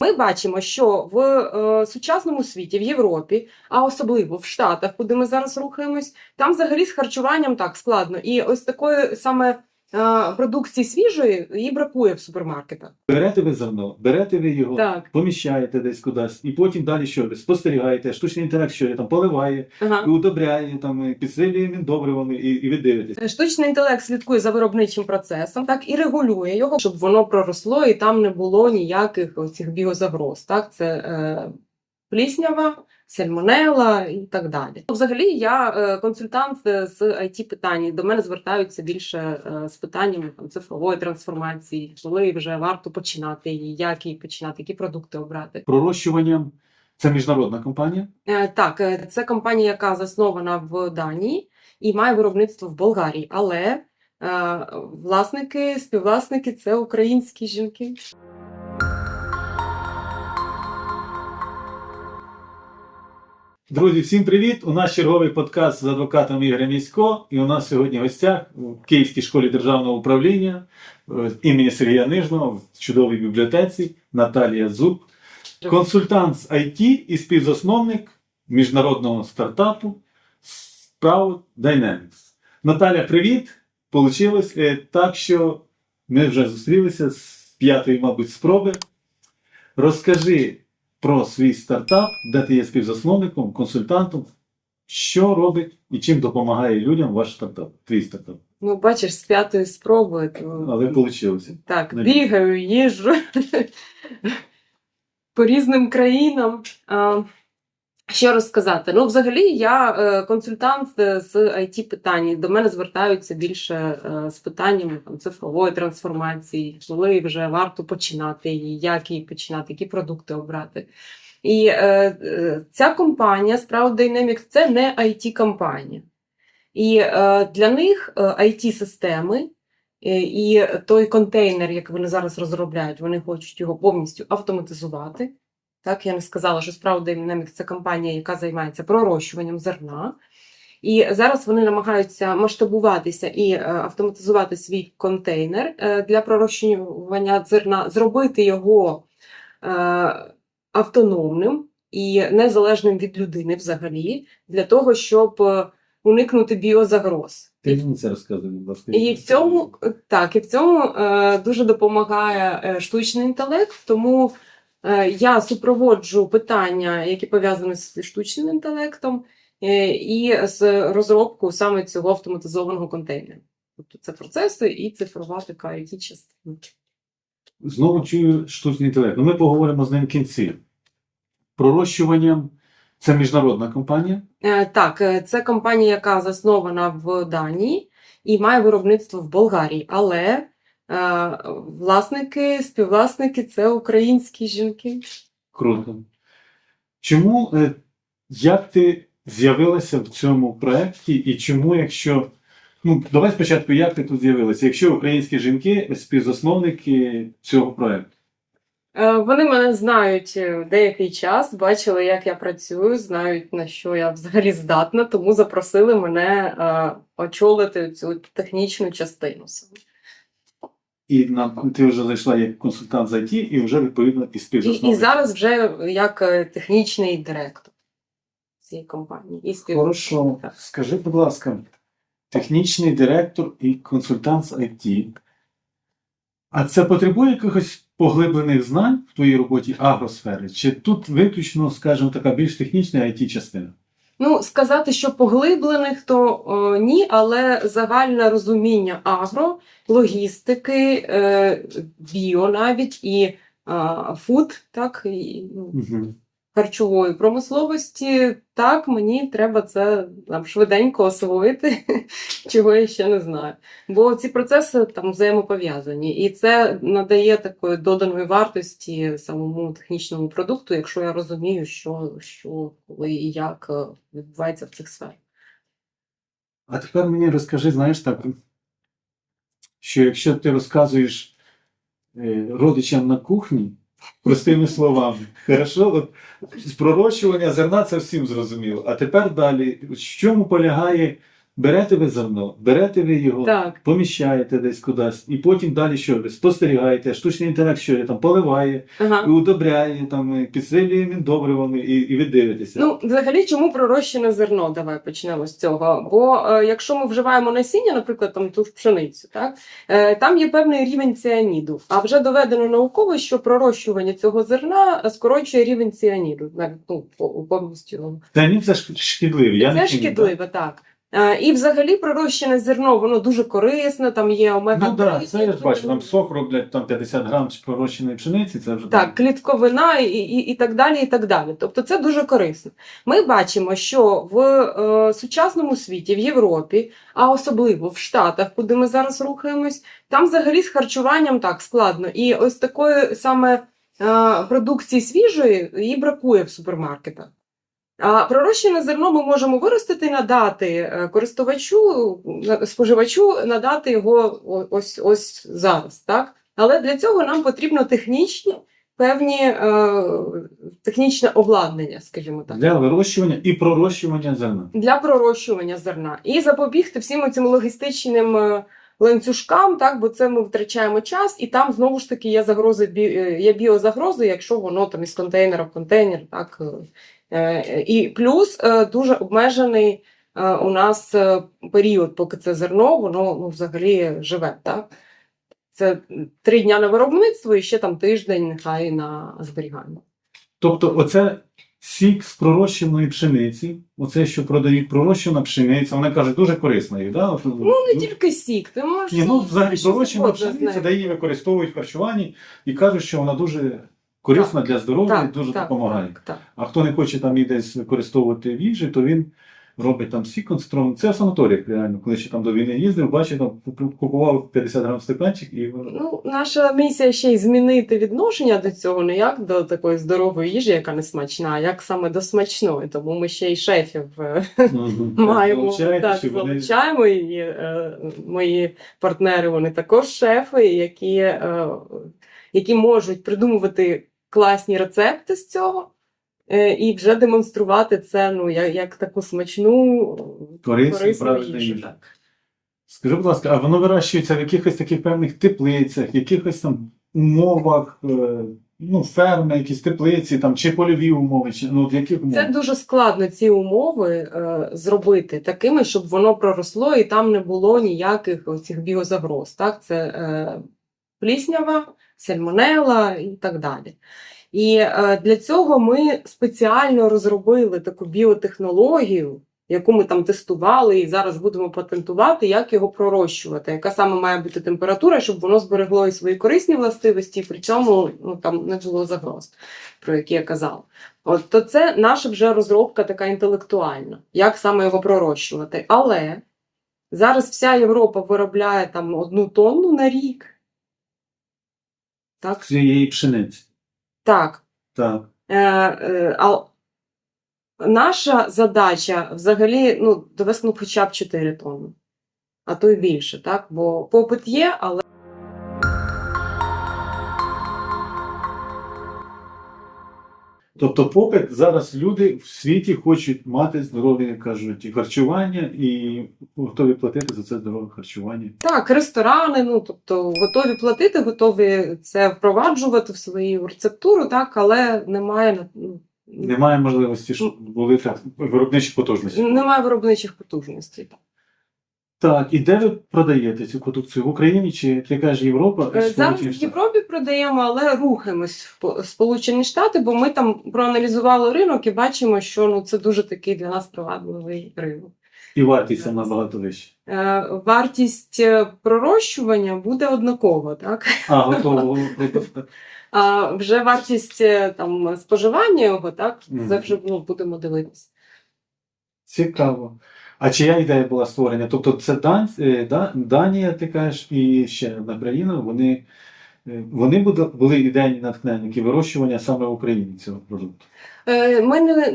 Ми бачимо, що в е, сучасному світі, в Європі, а особливо в Штатах, куди ми зараз рухаємось, там взагалі з харчуванням так складно. І ось такої саме продукції свіжої їй бракує в супермаркетах. Берете ви зерно, берете ви його, Так, поміщаєте десь кудись, і потім далі що ви спостерігаєте, штучний інтелект, що там поливає, ага. і удобряє, там, підсилює він добривами, і, і ви дивитесь. Штучний інтелект слідкує за виробничим процесом, так і регулює його, щоб воно проросло і там не було ніяких цих біозагроз. Так, це е, пліснява, сальмонела і так далі. Взагалі, я е, консультант е, з it питань. До мене звертаються більше е, з питаннями там, цифрової трансформації, коли вже варто починати її, як її починати, які продукти обрати. Пророщуванням це міжнародна компанія. Так, це компанія, яка заснована в Данії і має виробництво в Болгарії, але власники, співвласники це українські жінки. Друзі, всім привіт! У нас черговий подкаст з адвокатом Ігорем Місько. І у нас сьогодні в гостях у Київській школі державного управління е, імені Сергія Нижного в чудовій бібліотеці Наталія Зуб, консультант з IT і співзасновник міжнародного стартапу Sprout Dynamics. Наталя, привіт! Получилось е, так, що ми вже зустрілися з п'ятої, мабуть, спроби. Розкажи про свій стартап, де ти є співзасновником, консультантом, що робить і чим допомагає людям ваш стартап, твій стартап. Ну, бачиш, з п'ятої спроби. То... Але вийшло. Так, Не бігаю, їжджу по різним країнам. А, Що розказати? Ну, взагалі, я е, консультант е, з it питань. До мене звертаються більше е, з питаннями там, цифрової трансформації, коли вже варто починати її, як її починати, які продукти обрати. І е, е, ця компанія Sprout Dynamics це не it компанія І е, для них е, IT-системи Е, І той контейнер, який вони зараз розробляють, вони хочуть його повністю автоматизувати. Так, я не сказала, що справа Dynamics – це компанія, яка займається пророщуванням зерна. І зараз вони намагаються масштабуватися і е, автоматизувати свій контейнер е, для пророщування зерна, зробити його е, автономним і незалежним від людини взагалі, для того, щоб уникнути біозагроз. Ти мені це розказуй, будь ласка. І в цьому так, і в цьому дуже допомагає штучний інтелект, тому я супроводжу питання, які пов'язані з штучним інтелектом, е, і з розробкою саме цього автоматизованого контейнера. Тобто це процеси і цифрова така it частина. Знову чую штучний інтелект. Ну, ми поговоримо з ним в кінці. Пророщуванням це міжнародна компанія. Е, Так, е, це компанія, яка заснована в Данії і має виробництво в Болгарії, але е, власники, співвласники це українські жінки. Круто. Чому, е, як ти з'явилася в цьому проєкті і чому, якщо. Ну, давай спочатку, як ти тут з'явилася? Якщо українські жінки співзасновники цього проєкту. Е, Вони мене знають е, деякий час, бачили, як я працюю, знають на що я взагалі здатна, тому запросили мене е, очолити цю технічну частину. І на, ти вже зайшла як консультант з IT і вже відповідно і І, співзасновник. і зараз вже як е, технічний директор цієї компанії. І спів... Хорошо. Скажи, будь ласка, технічний директор і консультант з IT. А це потребує якихось поглиблених знань в твоїй роботі агросфери? Чи тут виключно, скажімо, така більш технічна it частина? Ну, сказати, що поглиблених, то о, ні, але загальне розуміння агро, логістики, е, біо навіть і фуд, так, і, ну, Угу. Харчової промисловості, так, мені треба це там, швиденько освоїти, чого я ще не знаю. Бо ці процеси там взаємопов'язані, і це надає такої доданої вартості самому технічному продукту, якщо я розумію, що, що коли і як е, відбувається в цих сферах. А тепер мені розкажи, знаєш так, що якщо ти розказуєш е, родичам на кухні, простими словами, хорошо, от, пророщування зерна це всім зрозуміло. А тепер далі, в чому полягає берете ви зерно, берете ви його, Так. поміщаєте десь кудись, і потім далі що ви спостерігаєте, штучний інтелект що там поливає, Ага. і удобряє, там, підсилює він добривами, і, і ви дивитеся. Ну, взагалі, чому пророщене зерно? Давай почнемо з цього. Бо е, якщо ми вживаємо насіння, наприклад, там ту ж пшеницю, так е, там є певний рівень ціаніду. А вже доведено науково, що пророщування цього зерна скорочує рівень ціаніду, навіть ну, повністю. Та ні, це шкідливо. Це шкідливо, так. Е, І взагалі пророщене зерно, воно дуже корисне, там є омега. Ну так, це я ж бачу, там сок роблять там 50 грам пророщеної пшениці, це вже Так, клітковина і, і, і так далі. і так далі. Тобто це дуже корисно. Ми бачимо, що в е, сучасному світі, в Європі, а особливо в Штатах, куди ми зараз рухаємось, там взагалі з харчуванням так складно. І ось такої саме е, продукції свіжої її бракує в супермаркетах. Пророщене зерно ми можемо виростити надати е, користувачу, споживачу, надати його ось, ось зараз. Так? Але для цього нам потрібно технічні певні е, технічне обладнання, скажімо так. для вирощування і пророщування зерна. Для пророщування зерна і запобігти всім цим логістичним е, ланцюжкам, так, бо це ми втрачаємо час, і там знову ж таки є загрози е, є біозагрози, якщо воно там із контейнера в контейнер, так. Е, І плюс е, дуже обмежений е, у нас період, поки це зерно, воно ну, взагалі живе. Так? Це три дня на виробництво і ще там тиждень нехай на зберігання. Тобто, оце сік з пророщеної пшениці, оце, що продають пророщена пшениця, вони кажуть, дуже корисна їх, да? От, Ну, не тільки сік, ти можеш. Ні, ну, взагалі пророщена пшениця, де її використовують в харчуванні і кажуть, що вона дуже корисна для здоров'я і дуже допомагає. Так, так. А хто не хоче там і десь використовувати в їжі, то він робить там концентрований. Це в санаторіях реально, коли ще там до війни їздив, бачив, там купував 50 грам стаканчик і Ну, наша місія ще й змінити відношення до цього, не як до такої здорової їжі, яка не смачна, а як саме до смачної. Тому ми ще й шефів е, маємо так, залучаємо. І е, мої партнери вони також шефи, які, е, які можуть придумувати класні рецепти з цього. е, І вже демонструвати це ну, як, як таку смачну, Корисну, корисну їжу. їжу. Так. Скажи, будь ласка, а воно вирощується в якихось таких певних теплицях, якихось там умовах, е, ну, ферми, якісь теплиці, там, чи польові умови, чи ну, в яких умовах? Це дуже складно ці умови е, зробити такими, щоб воно проросло і там не було ніяких цих біозагроз. Так? Це е, пліснява, сальмонела і так далі. І е, для цього ми спеціально розробили таку біотехнологію, яку ми там тестували і зараз будемо патентувати, як його пророщувати, яка саме має бути температура, щоб воно зберегло і свої корисні властивості, і при цьому ну, там не було загроз, про які я казала. От то це наша вже розробка така інтелектуальна, як саме його пророщувати. Але зараз вся Європа виробляє там одну тонну на рік. Так, Цієї пшениці. так. Так. Е, е, а наша задача взагалі ну, довести ну, хоча б 4 тонни, а то й більше, так? Бо попит є, але. Тобто попит зараз люди в світі хочуть мати здорові, як кажуть, і харчування, і готові платити за це здорове харчування. Так, ресторани, ну тобто готові платити, готові це впроваджувати в свою рецептуру, так, але немає ну, Немає можливості, щоб були так виробничі потужності. немає виробничих потужностей. Так, і де ви продаєте цю продукцію? В Україні чи ти кажеш Європа? Е, Зараз в Європі продаємо, але рухаємось в Сполучені Штати, бо ми там проаналізували ринок і бачимо, що ну це дуже такий для нас привабливий ринок. І вартість там набагато вища. Е, Вартість е, пророщування буде однакова, так? А, готово. А вже вартість там споживання його, так? Це вже ну, будемо дивитися. Цікаво. А чия ідея була створення? Тобто це Дан... е, Данія, ти кажеш, і ще одна країна, вони, е, вони були, ідейні натхненники вирощування саме в Україні цього продукту. Е, Ми не,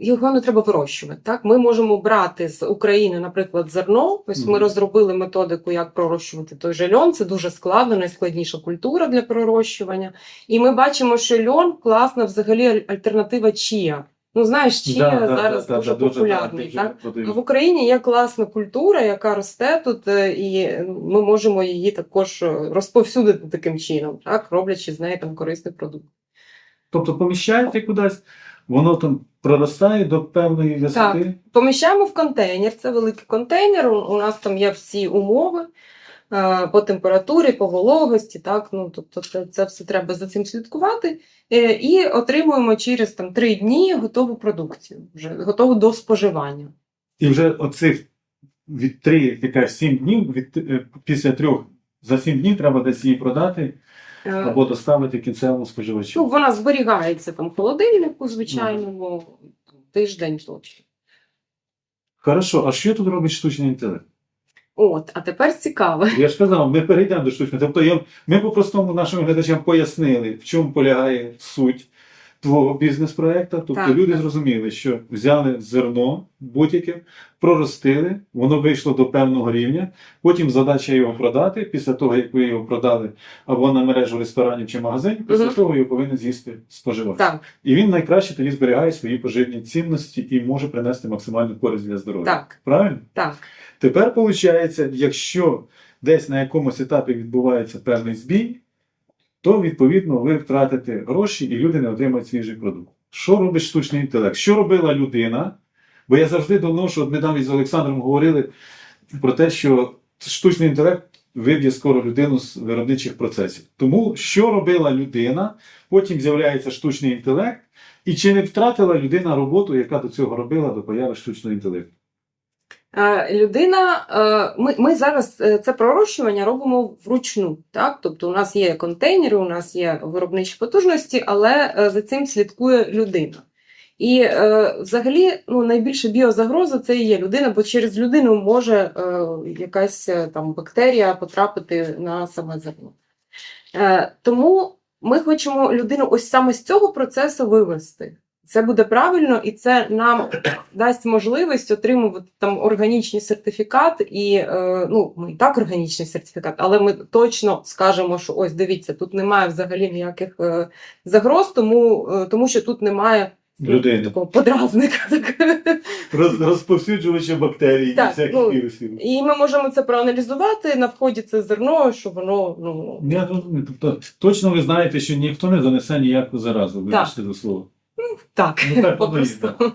його не треба вирощувати. Так? Ми можемо брати з України, наприклад, зерно. Ось ми розробили методику, як пророщувати той же льон. Це дуже складно, найскладніша культура для пророщування. І ми бачимо, що льон класна взагалі альтернатива чія. Ну, знаєш, чия Да, зараз да, дуже да, популярний. да, так? дуже А в Україні є класна культура, яка росте тут, е, і ми можемо її також е, розповсюдити таким чином, так, роблячи з неї там корисний продукт. Тобто поміщаєте кудись, воно там проростає до певної висоти. Поміщаємо в контейнер, це великий контейнер. У нас там є всі умови по температурі, по вологості. Так? Ну, тобто це, це все треба за цим слідкувати. Е, І отримуємо через там, 3 дні готову продукцію, вже готову до споживання. І вже оцих від 3, яка 7 днів, від, е, після трьох за 7 днів треба десь її продати Е, або доставити кінцевому Ну, споживачу. вона зберігається там в холодильнику, звичайному, тиждень точно. Хорошо, а що тут робить штучний інтелект? От, а тепер цікаво. Я ж казав, ми перейдемо до штучного. Тобто я, ми по-простому нашим глядачам пояснили, в чому полягає суть твого бізнес-проекту. Тобто Так, люди так. зрозуміли, що взяли зерно будь-яке, проростили, воно вийшло до певного рівня. Потім задача його продати. Після того, як ви його продали або на мережу ресторанів чи магазинів, після Мгм. того його повинен з'їсти споживач. Так, І він найкраще тоді зберігає свої поживні цінності і може принести максимальну користь для здоров'я. так, Правильно? так. Тепер виходить, якщо десь на якомусь етапі відбувається певний збій, то відповідно ви втратите гроші і люди не отримають свіжий продукт. Що робить штучний інтелект? Що робила людина? Бо я завжди доношу, ми навіть з Олександром говорили про те, що штучний інтелект виб'є скоро людину з виробничих процесів. Тому що робила людина, потім з'являється штучний інтелект, і чи не втратила людина роботу, яка до цього робила до появи штучного інтелекту? Е, Людина, е, ми, ми зараз е, це пророщування робимо вручну. Так? Тобто у нас є контейнери, у нас є виробничі потужності, але за цим слідкує людина. І взагалі ну, найбільша біозагроза це і є людина, бо через людину може якась там бактерія потрапити на саме зерно. Тому ми хочемо людину ось саме з цього процесу вивести. Це буде правильно, і це нам дасть можливість отримувати там органічний сертифікат, і е, ну ми і так органічний сертифікат, але ми точно скажемо, що ось дивіться, тут немає взагалі ніяких е, загроз, тому, е, тому що тут немає ну, Людини. такого подразника. Так. Роз, розповсюджувача бактерій Так, і всяких ну, вірусів. І ми можемо це проаналізувати на вході це зерно, що воно ну Я розумію. Тобто, точно ви знаєте, що ніхто не занесе ніяку заразу, вибачте за слово. Так, Ну, так воно є, попросту.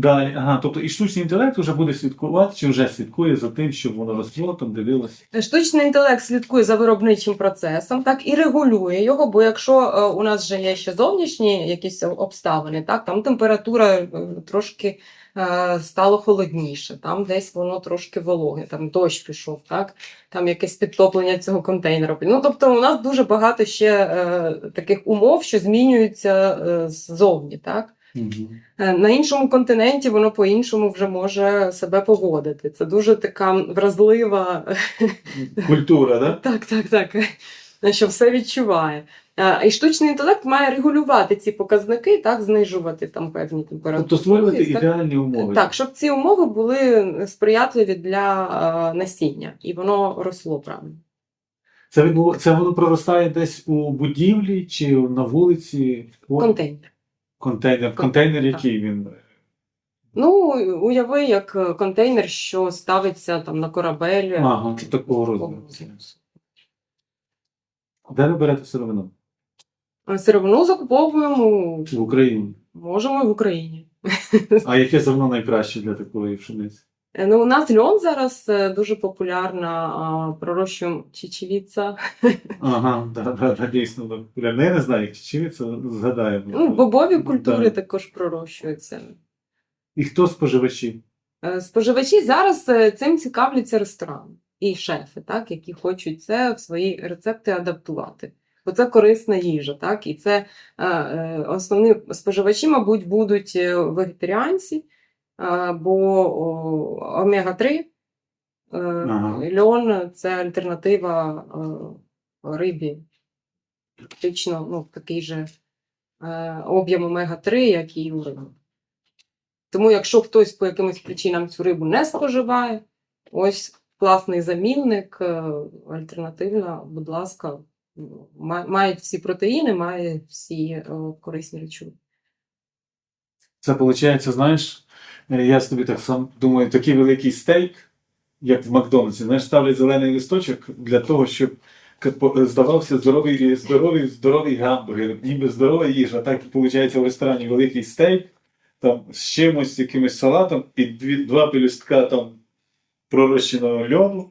Далі, ага, тобто і штучний інтелект вже буде слідкувати, чи вже слідкує за тим, щоб воно росло, там дивилось. Штучний інтелект слідкує за виробничим процесом, так і регулює його. Бо якщо е, у нас вже є ще зовнішні якісь обставини, так там температура е, трошки е, стало холодніше, там десь воно трошки вологе, там дощ пішов, так там якесь підтоплення цього контейнера. Ну тобто, у нас дуже багато ще е, таких умов, що змінюються е, ззовні, так. Е, На іншому континенті воно по-іншому вже може себе поводити. Це дуже така вразлива Культура, да? так, так, так. Що все відчуває. І штучний інтелект має регулювати ці показники, так, знижувати там певні температури. Тобто створювати ідеальні умови. Так, щоб ці умови були сприятливі для насіння, і воно росло правильно. Це, це воно проростає десь у будівлі чи на вулиці? Контейнер. Контейнер. Контейнер, який він? Ну, уяви, як е, контейнер, що ставиться там на корабель. Ага, такого розміру. Де ви берете сировину? Сировину закуповуємо, В Україні. можемо і в Україні. А яке зерно найкраще для такої пшениці? Е, Ну, у нас льон зараз е, дуже популярна, а, пророщуємо чечевіця. Ага, да, да, да, дійсно. популярно. Я не знаю, як чечевиця, згадаємо. Ну, бобові культури Да. також пророщуються. І хто споживачі? Е, Споживачі зараз цим цікавляться ресторани і шефи, так, які хочуть це в свої рецепти адаптувати. Бо це корисна їжа, так, і це основні споживачі, мабуть, будуть вегетаріанці, бо омега-3, е, Ага. льон це альтернатива е, рибі. Фактично, ну, такий же е, об'єм омега-3, як і у риби. Тому, якщо хтось по якимось причинам цю рибу не споживає, ось класний замінник, е, альтернативна, будь ласка, ма- мають всі протеїни, має всі е, корисні речовини. Це виходить, знаєш, е, я собі так сам думаю, такий великий стейк, як в Макдональдсі, знаєш, ставлять зелений листочок для того, щоб к- здавався здоровий, здоровий, здоровий гамбургер, ніби здорова їжа. Так виходить в ресторані великий стейк, там з чимось, якимось салатом, і дві, два пелюстка там пророщеного льону,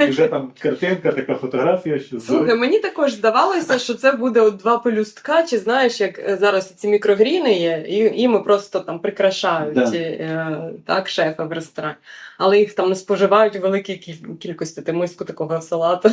і вже там картинка, така фотографія, що Слухай, мені також здавалося, що це буде от два пелюстка, чи знаєш, як е, зараз ці мікрогріни є, і, і ми просто там прикрашають Да. е, так, шефа в ресторані. Але їх там не споживають у великій кіль- кількості, ти миску такого салату.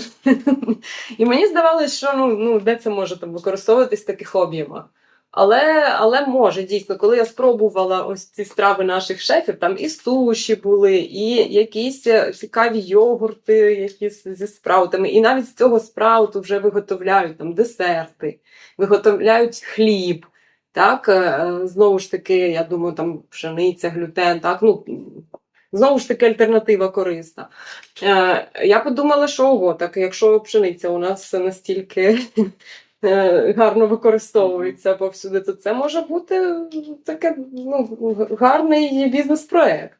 І мені здавалося, що ну, ну, де це може там використовуватись в таких об'ємах. Але, але може дійсно, коли я спробувала ось ці страви наших шефів, там і суші були, і якісь е, цікаві йогурти, якісь зі спраутами, і навіть з цього спрауту вже виготовляють там десерти, виготовляють хліб. Так, е, е, знову ж таки, я думаю, там пшениця, глютен, так, ну знову ж таки альтернатива корисна. Я подумала, що ого, так якщо пшениця у нас настільки гарно використовується повсюди, то це може бути таке ну, гарний бізнес-проект.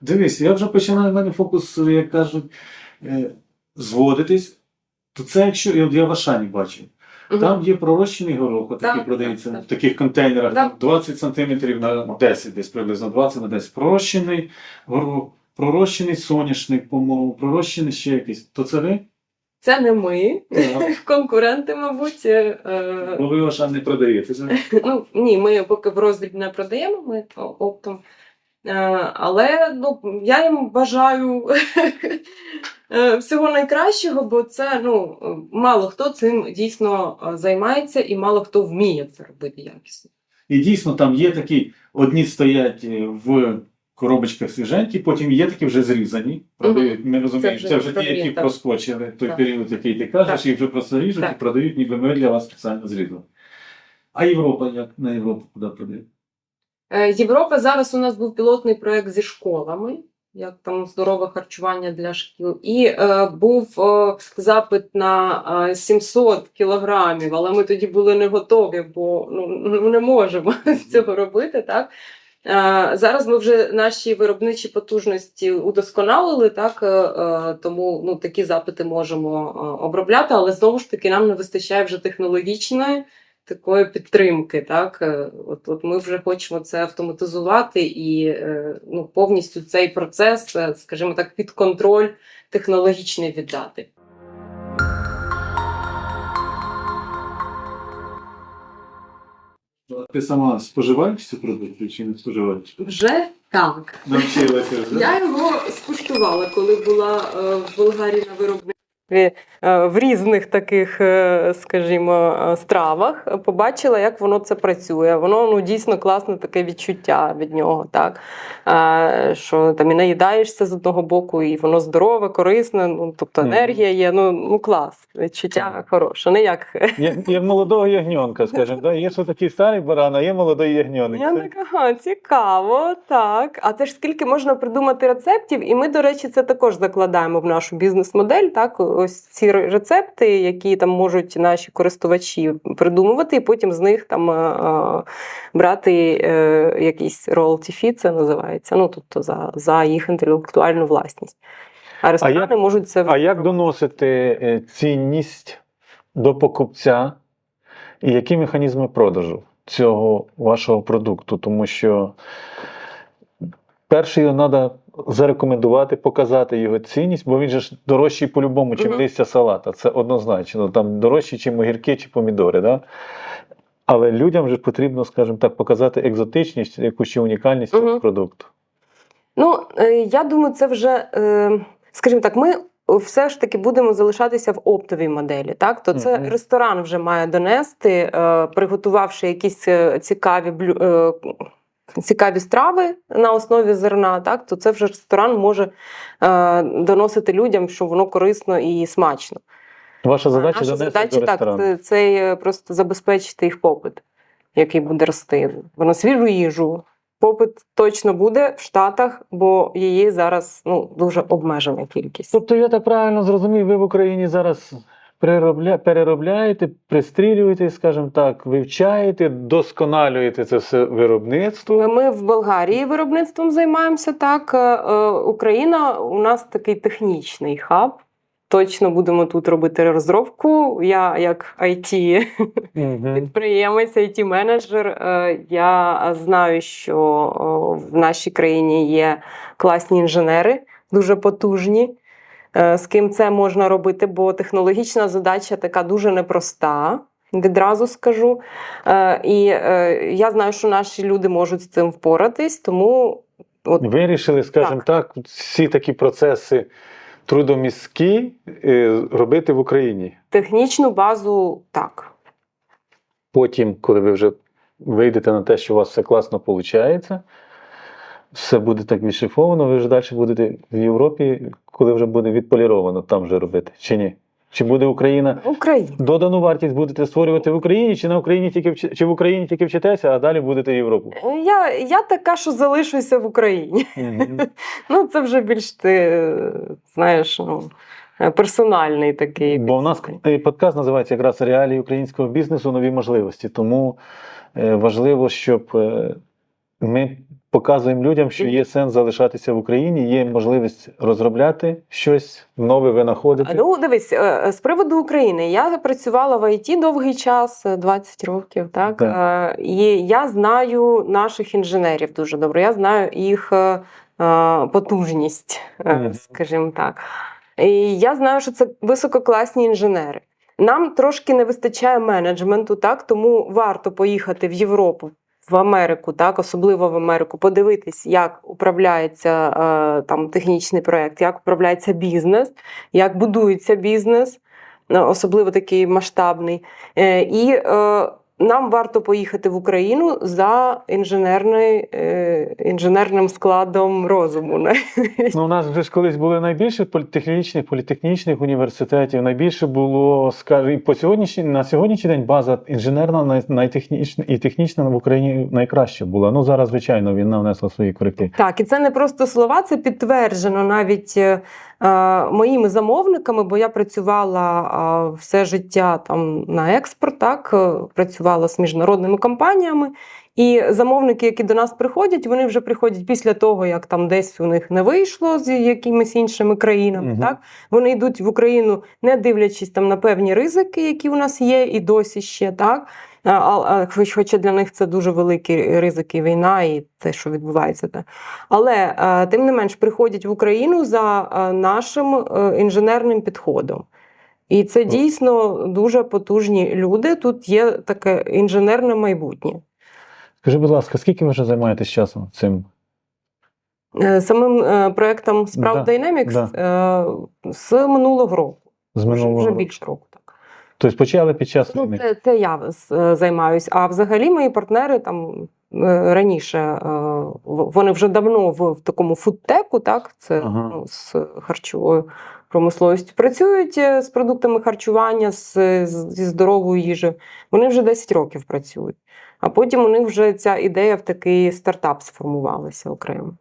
Дивись, я вже починаю в мене фокус, як кажуть, е, зводитись. То це якщо я, я в Ашані бачив. Мгм. Там є пророщений горох, от Так, продається так, так. в таких контейнерах, Так. 20 см на 10, десь приблизно 20 на 10. Пророщений горох, пророщений соняшник, по-моєму, пророщений ще якийсь. То це ви? Це не ми, конкуренти, мабуть. Бо ви Ашан не продаєте. Ну, ні, ми поки в роздріб не продаємо, ми оптом. Е, Але ну, я їм бажаю всього найкращого, бо це ну, мало хто цим дійсно займається і мало хто вміє це робити якісно. І дійсно там є такі, одні стоять в коробочках свіженькі, потім є такі вже зрізані. Продають, ми розуміємо, вже це вже ті, які так. проскочили той Так. період, який ти кажеш, Так. їх вже просто ріжуть і продають, ніби ми для вас спеціально зрізали. А Європа як на Європу куди продає? Е, Європа зараз у нас був пілотний проект зі школами, як там здорове харчування для шкіл. І е, був е, запит на е, 700 кілограмів, але ми тоді були не готові, бо ну, ну, не можемо цього робити. Так? Е, зараз ми вже наші виробничі потужності удосконалили, так? е, е, тому ну, такі запити можемо обробляти, але знову ж таки нам не вистачає вже технологічної такої підтримки. Так? От, от ми вже хочемо це автоматизувати і ну, повністю цей процес, скажімо так, під контроль технологічний віддати. Ти сама споживаєш цю продукти чи не споживаєш? Вже так. Навчилася вже. Я його скуштувала, коли була е, в Болгарії на виробництві. Е, В різних таких, е, скажімо, е, стравах побачила, як воно це працює. Воно ну дійсно класне таке відчуття від нього, так що там і наїдаєшся з одного боку, і воно здорове, корисне. Ну тобто енергія є. Ну ну клас, відчуття хороше. Не як Як, як молодого ягньонка, скажімо, да? є що такий старий баран, а є молодий ягньоник. Я така, ага, цікаво, так. А це ж скільки можна придумати рецептів, і ми, до речі, це також закладаємо в нашу бізнес-модель. Так, ось ці рецепти, які там можуть наші користувачі придумувати, і потім з них там е, е, брати е, якийсь royalty fee, це називається. Ну тобто за, за їх інтелектуальну власність. А ресторани як- можуть це А як доносити цінність до покупця і які механізми продажу цього вашого продукту? Тому що перше його треба зарекомендувати, показати його цінність, бо він же ж дорожчий по-любому, чим Мгм. листя салата. Це однозначно. Там дорожчий, чим огірки чи помідори. Да? Але людям же потрібно, скажімо так, показати екзотичність, якусь ще унікальність цього продукту. Ну, е, я думаю, це вже, е, скажімо так, ми все ж таки будемо залишатися в оптовій моделі. Так? То це Мгм. ресторан вже має донести, е, приготувавши якісь цікаві блю- цікаві страви на основі зерна, так? то це вже ресторан може е, доносити людям, що воно корисно і смачно. Ваша задача Наша донести задача до так, це, це просто забезпечити їх попит, який буде рости. Бо на свіжу їжу попит точно буде в Штатах, бо її зараз ну, дуже обмежена кількість. Тобто я так правильно зрозумів, ви в Україні зараз. Переробляєте, пристрілюєте, скажімо так, вивчаєте, досконалюєте це все виробництво. Ми в Болгарії виробництвом займаємося так. Е, е, Україна у нас такий технічний хаб. Точно будемо тут робити розробку. Я як IT Мгм. підприємець, it менеджер е, Я знаю, що в нашій країні є класні інженери, дуже потужні. Е, З ким це можна робити, бо технологічна задача така дуже непроста. Відразу скажу. Е, І е, я знаю, що наші люди можуть з цим впоратись, тому от Вирішили, скажімо так. всі такі процеси трудомісткі робити в Україні. технічну базу так. Потім, коли ви вже вийдете на те, що у вас все класно виходить, все буде так відшифовано, ви вже далі будете в Європі, коли вже буде відполіровано, там вже робити, чи ні? Чи буде Україна? Україна. Додану вартість будете створювати в Україні, чи на Україні тільки вч- чи в Україні тільки вчитеся, а далі будете в Європу? Я, я така, що залишуся в Україні. Ну, це вже більш ти знаєш, ну, персональний такий. Бо у нас подкаст називається якраз реалії українського бізнесу, нові можливості. Тому е, важливо, щоб е, ми показуємо людям, що є сенс залишатися в Україні, є можливість розробляти щось нове винаходити. Ну, дивись, е, е, з приводу України. Я працювала в ІТ довгий час, е, 20 років, так? Е, І я знаю наших інженерів дуже добре. Я знаю їх е, е, потужність, е, скажімо так. І я знаю, що це висококласні інженери. Нам трошки не вистачає менеджменту, так тому варто поїхати в Європу, в Америку, так, особливо в Америку, подивитись, як управляється е, там технічний проект, як управляється бізнес, як будується бізнес, е, особливо такий масштабний. Е, і нам варто поїхати в Україну за інженерний, е, інженерним складом розуму. навіть. Ну, у нас вже ж колись були найбільше політехнічних, політехнічних університетів. Найбільше було, скажімо, і по сьогоднішній на сьогоднішній день база інженерна най, найтехнічна і технічна в Україні найкраща була. Ну зараз, звичайно, війна внесла свої корективи. Так, і це не просто слова, це підтверджено навіть е, моїми замовниками, бо я працювала е, все життя там на експорт, так, е, працювала з міжнародними компаніями. І замовники, які до нас приходять, вони вже приходять після того, як там десь у них не вийшло з якимись іншими країнами. Мгм. Так? Вони йдуть в Україну, не дивлячись там на певні ризики, які у нас є, і досі ще так. А, хоч- Хоча для них це дуже великі ризики війна і те, що відбувається. Але е, тим не менш приходять в Україну за е, нашим е, інженерним підходом. І це дійсно дуже потужні люди. Тут є таке інженерне майбутнє. Скажи, будь ласка, скільки ви вже займаєтесь часом цим? Е, Самим е, проектом Sprout Да, Dynamics е, з минулого року. З Вже, минулого вже року? більше року. Тобто почали під час Ну, війни? це, це я е, займаюсь. А взагалі мої партнери там е, раніше е, вони вже давно в, в такому фудтеку, так це Ага. ну, з харчовою промисловістю працюють з продуктами харчування, з, з- зі здоровою їжею. Вони вже 10 років працюють. А потім у них вже ця ідея в такий стартап сформувалася окремо.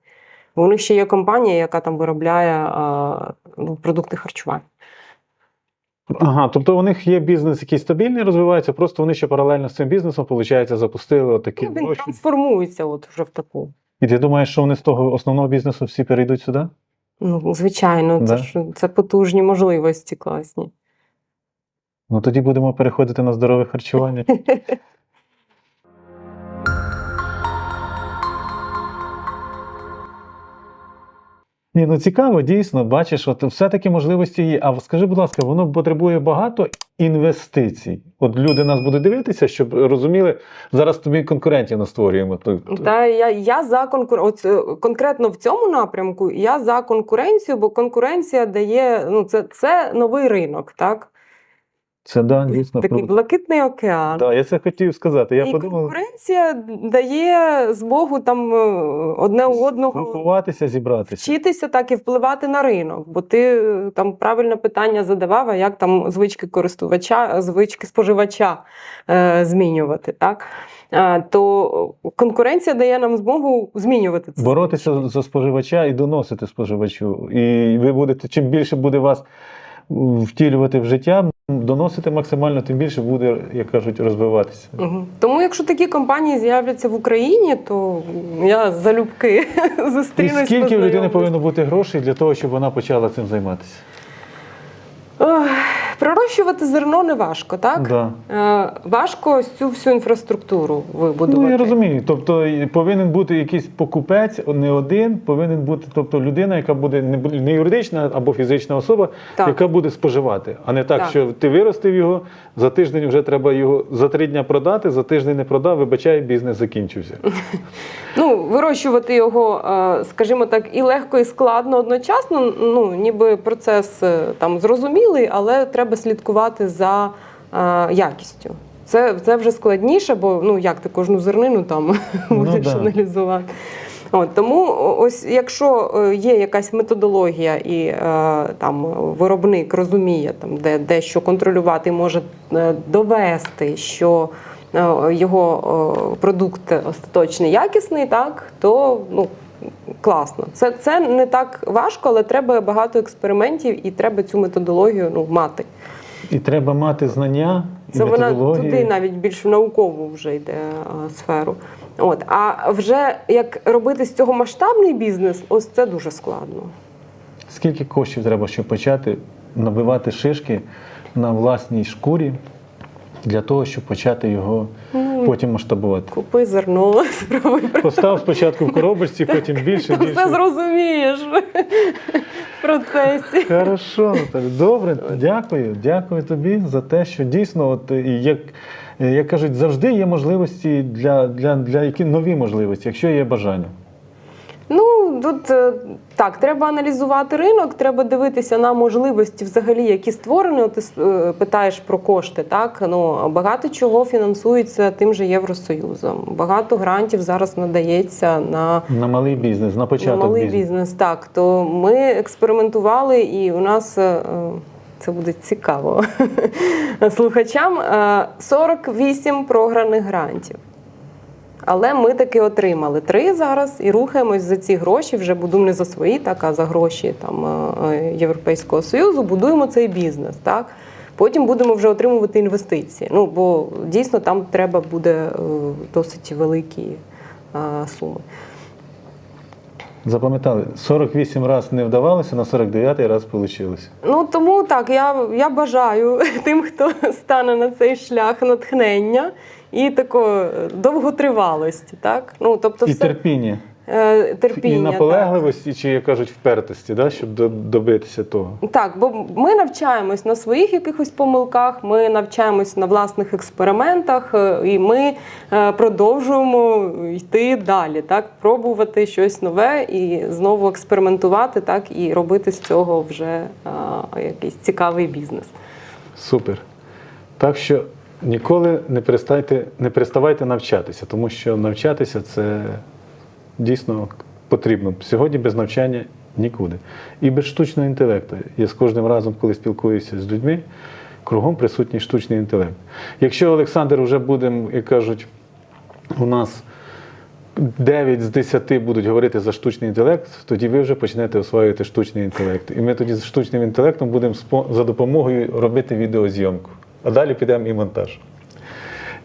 У них ще є компанія, яка там виробляє ну, продукти харчування. Ага, тобто у них є бізнес, який стабільний, розвивається, просто вони ще паралельно з цим бізнесом, виходить, запустили отакі Ну, він гроші. трансформується от вже в таку. І ти думаєш, що вони з того основного бізнесу всі перейдуть сюди? Ну, звичайно, Да. це, ж, це потужні можливості класні. Ну тоді будемо переходити на здорове харчування. Ні, ну цікаво, дійсно, бачиш, от все-таки можливості є. А скажи, будь ласка, воно потребує багато інвестицій. От люди нас будуть дивитися, щоб розуміли, зараз тобі конкурентів настворюємо. створюємо. то- Та я, я за конкур... От, е, конкретно в цьому напрямку я за конкуренцію, бо конкуренція дає ну, це, це новий ринок, так? Це да, дійсно. Такий правда. блакитний океан. Да, я це хотів сказати. Я І подумав, конкуренція дає змогу там е, одне у одного зібратися. вчитися так і впливати на ринок, бо ти е, там правильне питання задавав, а як там звички користувача, звички споживача е, змінювати, так? Е, то конкуренція дає нам змогу змінювати це. боротися за споживача і доносити споживачу. І ви будете, чим більше буде вас втілювати в життя, доносити максимально, тим більше буде, як кажуть, розвиватися. Угу. Тому, якщо такі компанії з'являться в Україні, то я залюбки І зустрінусь. скільки в людини повинно бути грошей для того, щоб вона почала цим займатися? Пророщувати зерно не важко, так? Да. Е, важко цю всю інфраструктуру вибудувати. Ну, я розумію. Тобто повинен бути якийсь покупець, не один, повинен бути, тобто людина, яка буде не юридична або фізична особа, Так. яка буде споживати. А не так, Так. що ти виростив його, за тиждень вже треба його за три дня продати, за тиждень не продав, вибачай, бізнес закінчився. Ну, вирощувати його, е, скажімо так, і легко, і складно одночасно. Ну, ніби процес е, там зрозумілий, але треба слідкувати за е, якістю. Це, це вже складніше, бо ну як ти кожну зернину там Ну, будеш да. аналізувати. От, тому ось якщо е, є якась методологія і е, там виробник розуміє, там, де, де що контролювати, і може е, довести, що е, його е, продукт остаточний якісний, так, то ну, класно. Це, це не так важко, але треба багато експериментів і треба цю методологію ну, мати. І треба мати знання, і Це вона методології. туди навіть більш в наукову вже йде е, сферу. От, а вже як робити з цього масштабний бізнес, ось це дуже складно. Скільки коштів треба, щоб почати набивати шишки на власній шкурі для того, щоб почати його Ну, потім масштабувати? Купи зерно, спробуй. Постав спочатку в коробочці, потім більше, Все більше. зрозумієш в процесі. Хорошо, Наталі. Добре, дякую. Дякую тобі за те, що дійсно, от як, як кажуть, завжди є можливості для, для, для які нові можливості, якщо є бажання. Ну тут е, так, треба аналізувати ринок, треба дивитися на можливості, взагалі, які створені. Ти е, питаєш про кошти. Так ну багато чого фінансується тим же Євросоюзом. Багато грантів зараз надається на На малий бізнес, на на малий бізнесу. бізнес. Так, то ми експериментували, і у нас е, це буде цікаво слухачам. е, 48 програних грантів. Але ми таки отримали три зараз і рухаємось за ці гроші. Вже будуємо не за свої, так а за гроші там е, Європейського союзу. Будуємо цей бізнес. Так потім будемо вже отримувати інвестиції. Ну бо дійсно там треба буде е, досить великі е, суми. Запам'ятали, 48 разів не вдавалося, на 49-й раз вийшло. Ну тому так, я, я бажаю тим, хто стане на цей шлях натхнення і такої довготривалості, так? Ну, тобто І все, терпіння, е, терпіння. і наполегливості, чи як кажуть, впертості, да, щоб добитися того. Так. так, бо ми навчаємось на своїх якихось помилках, ми навчаємось на власних експериментах, е, і ми е, продовжуємо йти далі, так, пробувати щось нове і знову експериментувати, так, і робити з цього вже е, якийсь цікавий бізнес. Супер. Так що ніколи не перестайте, не переставайте навчатися, тому що навчатися це дійсно потрібно. Сьогодні без навчання нікуди. І без штучного інтелекту. Я з кожним разом, коли спілкуюся з людьми, кругом присутній штучний інтелект. Якщо Олександр вже буде, як кажуть, у нас 9 з 10 будуть говорити за штучний інтелект, тоді ви вже почнете освоювати штучний інтелект. І ми тоді з штучним інтелектом будемо за допомогою робити відеозйомку. А далі підемо і монтаж.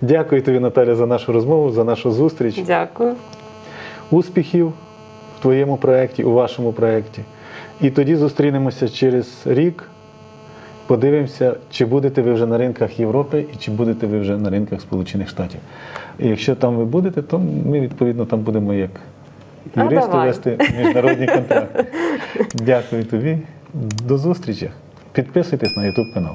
Дякую тобі, Наталя, за нашу розмову, за нашу зустріч. Дякую. Успіхів в твоєму проєкті, у вашому проєкті. І тоді зустрінемося через рік. Подивимося, чи будете ви вже на ринках Європи і чи будете ви вже на ринках Сполучених Штатів. І якщо там ви будете, то ми відповідно там будемо як юристи вести міжнародні контракти. Дякую тобі. До зустрічі. Підписуйтесь на YouTube канал.